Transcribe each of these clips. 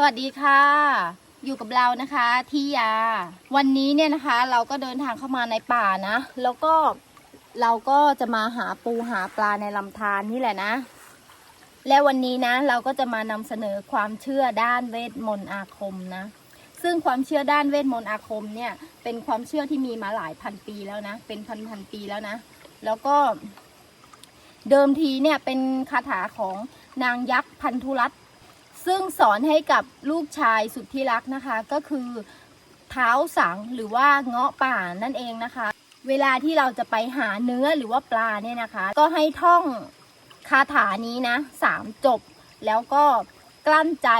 สวัสดีค่ะ อยู่กับเรานะคะที่ยา วันนี้เนี่ยนะคะ เราก็เดินทางเข้ามาในป่านะ แล้วก็เราก็จะมาหาปูหาปลาในลำธารนี่แหละนะ และวันนี้นะ เราก็จะมานำเสนอความเชื่อด้านเวทมนต์อาคมนะ ซึ่งความเชื่อด้านเวทมนต์อาคมเนี่ย เป็นความเชื่อที่มีมาหลายพันปีแล้วนะ เป็นพันพันปีแล้วนะ แล้วก็เดิมทีเนี่ยเป็นคาถาของนางยักษ์พันธุรัตน์ ซึ่งสอนให้กับลูกชายสุดที่รักนะคะ ก็คือเท้าสังหรือว่าเงาะป่านั่นเองนะคะ เวลาที่เราจะไปหาเนื้อหรือว่าปลาเนี่ยนะคะ ก็ให้ท่องคาถานี้นะสามจบ แล้วก็กลั้นใจ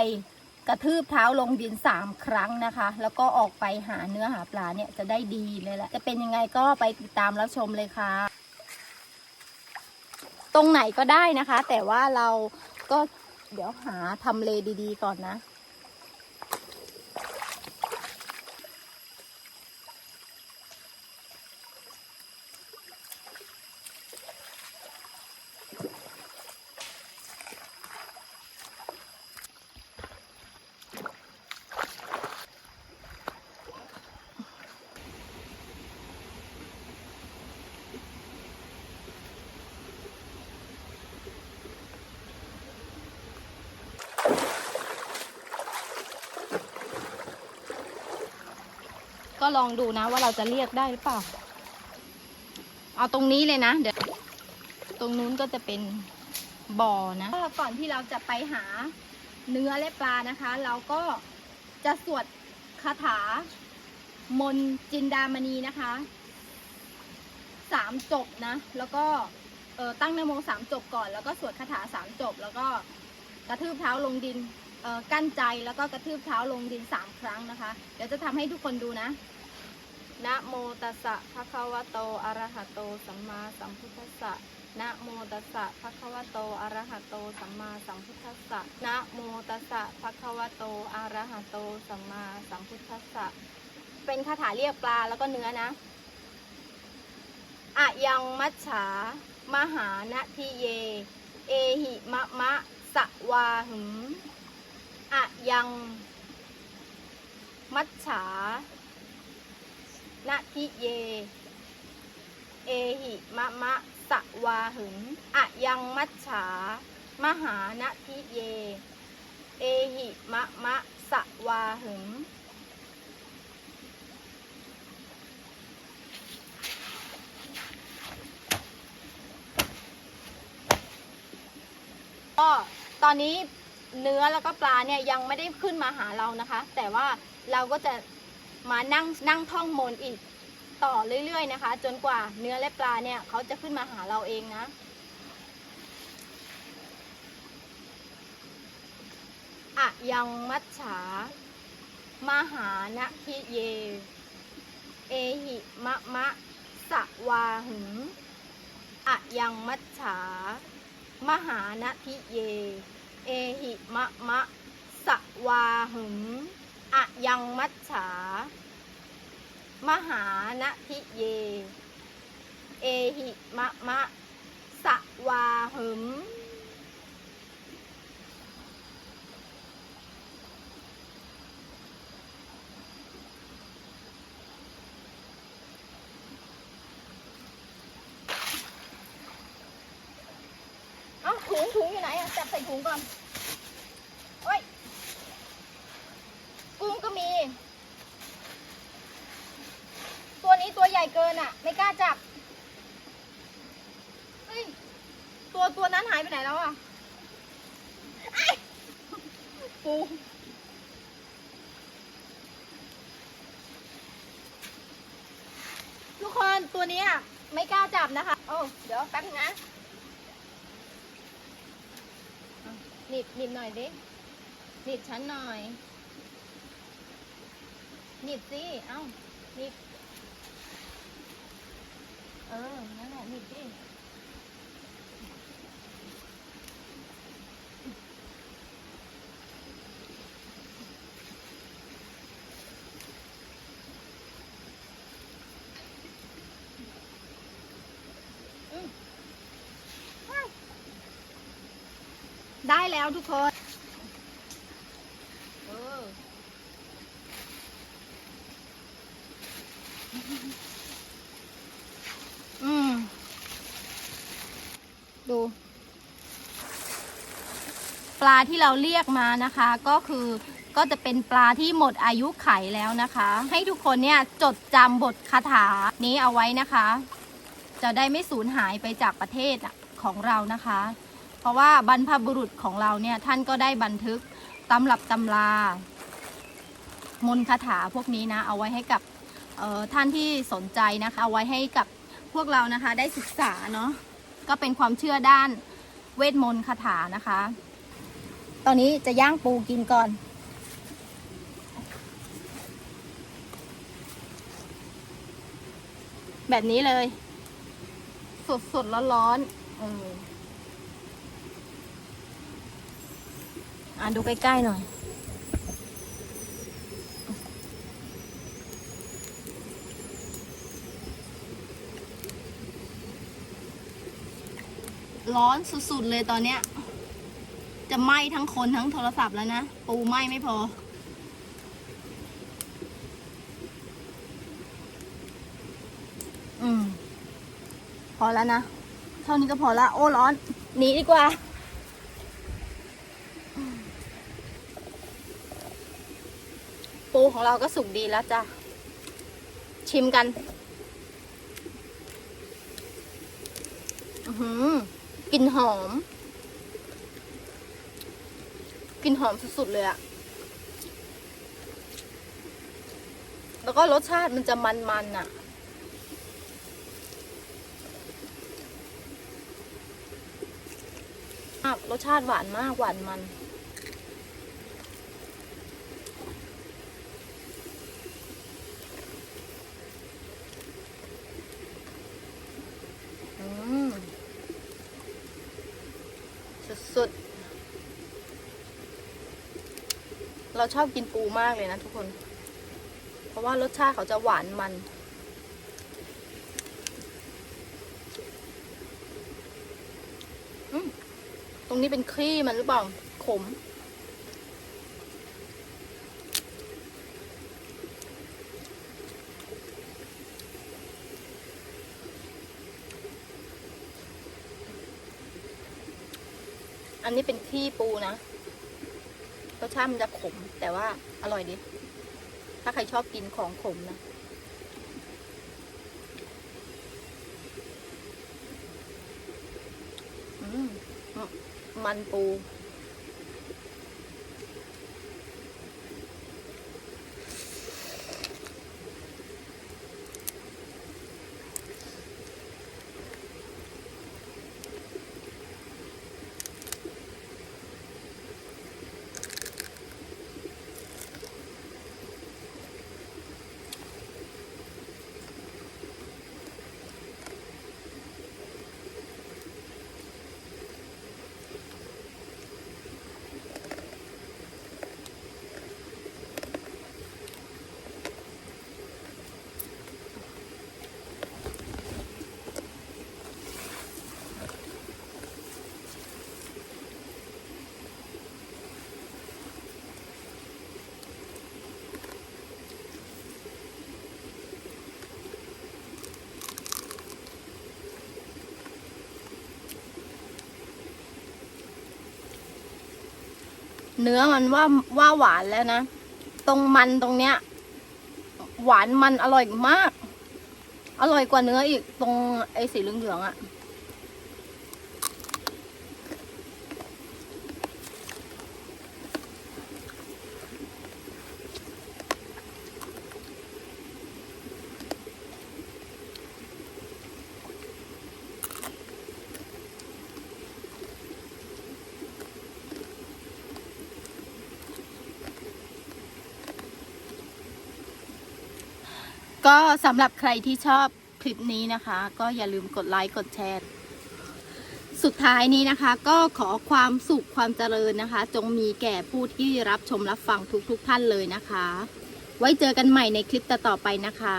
กระทืบเท้าลงดินสามครั้งนะคะ แล้วก็ออกไปหาเนื้อหาปลาเนี่ยจะได้ดีเลยแหละ จะเป็นยังไงก็ไปติดตามแล้วชมเลยค่ะ ตรงไหนก็ได้นะคะ แต่ว่าเราก็ เดี๋ยวหาทำเลดีๆก่อนนะ ลองดูนะว่าเราจะเรียกได้หรือเปล่า เอาตรงนี้เลยนะ เดี๋ยว ตรงนู้นก็จะเป็นบ่อนะก่อนที่เราจะไปหาเนื้อและปลานะคะ เราก็จะสวดคาถามนจินดามณีนะคะสามจบนะ แล้วก็เออตั้งนโมสามจบก่อนแล้วก็สวดคาถาสามจบ แล้วก็กระทืบเท้าลงดินกั้นใจแล้วก็กระทืบเท้าลงดินสามครั้งนะคะ เดี๋ยวจะทำให้ทุกคนดูนะ นะโมตัสสะภะคะวะโต อะระหะโต สัมมาสัมพุทธัสสะนะโมตัสสะภะคะวะโต อะระหะโต สัมมาสัมพุทธัสสะนะโมตัสสะภะคะวะโต อะระหะโต สัมมาสัมพุทธัสสะ เป็นคาถาเรียกปลาแล้วก็เนื้อนะอะยังมัจฉา มหานะทิเย เอหิมะมะสะวาหึมอะยัง มัจฉา นาทิเย เอหิมะมะสะวาหึงอะยังมัจฉา มหานาทิเย เอหิมะมะสะวาหึงก็ตอนนี้เนื้อแล้วก็ปลาเนี่ยยังไม่ได้ขึ้นมาหาเรานะคะ แต่ว่าเราก็จะ มานั่งนั่งท่องมนต์อีกต่อเรื่อยๆนะคะ จนกว่าเนื้อและปลาเนี่ยเขาจะขึ้นมาหาเราเองนะอะยังมัจฉามหานะพิเย เอหิมะมะสะวาหึงอะยังมัจฉามหานะพิเย เอหิมะมะสะวาหึง อะยังมัจฉา มหานะทิเย เอหิมะมะสะวาหึมอ้าถุงถุงอยู่ไหนอะจับใส่ถุงก่อน โอ้ยกุ้งก็มี ตัวนี้ตัวใหญ่เกินอะ ไม่กล้าจับเฮ้ยตัวตัวนั้นหายไปไหนแล้วอะปูทุกคนตัวนี้ไม่กล้าจับนะคะ โอ้ เดี๋ยวแป๊บนึงนะหนีบหนีบหน่อยดิหนีบฉันหน่อยหนีบสิ เอ้าหนีบ เออ นั่นแหละหนีบสิได้แล้วทุกคน เออ ดู ปลาที่เราเรียกมานะคะ ก็คือก็จะเป็นปลาที่หมดอายุไขแล้วนะคะ ให้ทุกคนเนี่ยจดจำบทคาถานี้เอาไว้นะคะ จะได้ไม่สูญหายไปจากประเทศของเรานะคะ เพราะว่าบรรพบุรุษของเราเนี่ยท่านก็ได้บันทึกตำรับตำรามนคาถาพวกนี้นะ เอาไว้ให้กับออท่านที่สนใจนะคะ เอาไว้ให้กับพวกเรานะคะได้ศึกษาเนาะ ก็เป็นความเชื่อด้านเวทมนต์คาถานะคะ ตอนนี้จะย่างปูกินก่อน แบบนี้เลย สดสดร้อนร้อนเอออะดูใกล้ ๆ หน่อย ร้อนสุดๆเลยตอนเนี้ย จะไหม้ทั้งคนทั้งโทรศัพท์แล้วนะ ปูไหม้ไม่พอ อืม พอแล้วนะ เท่านี้ก็พอละ โอ้ร้อน หนีดีกว่าปูของเราก็สุกดีแล้วจ้ะ ชิมกัน อือหือ กลิ่นหอมกลิ่นหอมสุดๆเลยอะแล้วก็รสชาติมันจะมันๆอะอะรสชาติหวานมากหวานมัน อืม สุดๆ เราชอบกินปูมากเลยนะทุกคน เพราะว่ารสชาติเขาจะหวานมัน ตรงนี้เป็นคลี่มันหรือเปล่า ขม อันนี้เป็นขี้ปูนะ รสชาติมันจะขม แต่ว่าอร่อยดี ถ้าใครชอบกินของขมนะมมันปู เนื้อมันว่าว่าหวานแล้วนะ ตรงมันตรงเนี้ย หวานมันอร่อยมาก อร่อยกว่าเนื้ออีกตรงไอ้สีเหลืองๆอะ่ะ ก็สำหรับใครที่ชอบคลิปนี้นะคะ ก็อย่าลืมกดไลค์กดแชร์สุดท้ายนี้นะคะ ก็ขอความสุขความเจริญนะคะ จงมีแก่ผู้ที่รับชมรับฟังทุกๆทท่านเลยนะคะ ไว้เจอกันใหม่ในคลิปต่อๆไปนะคะ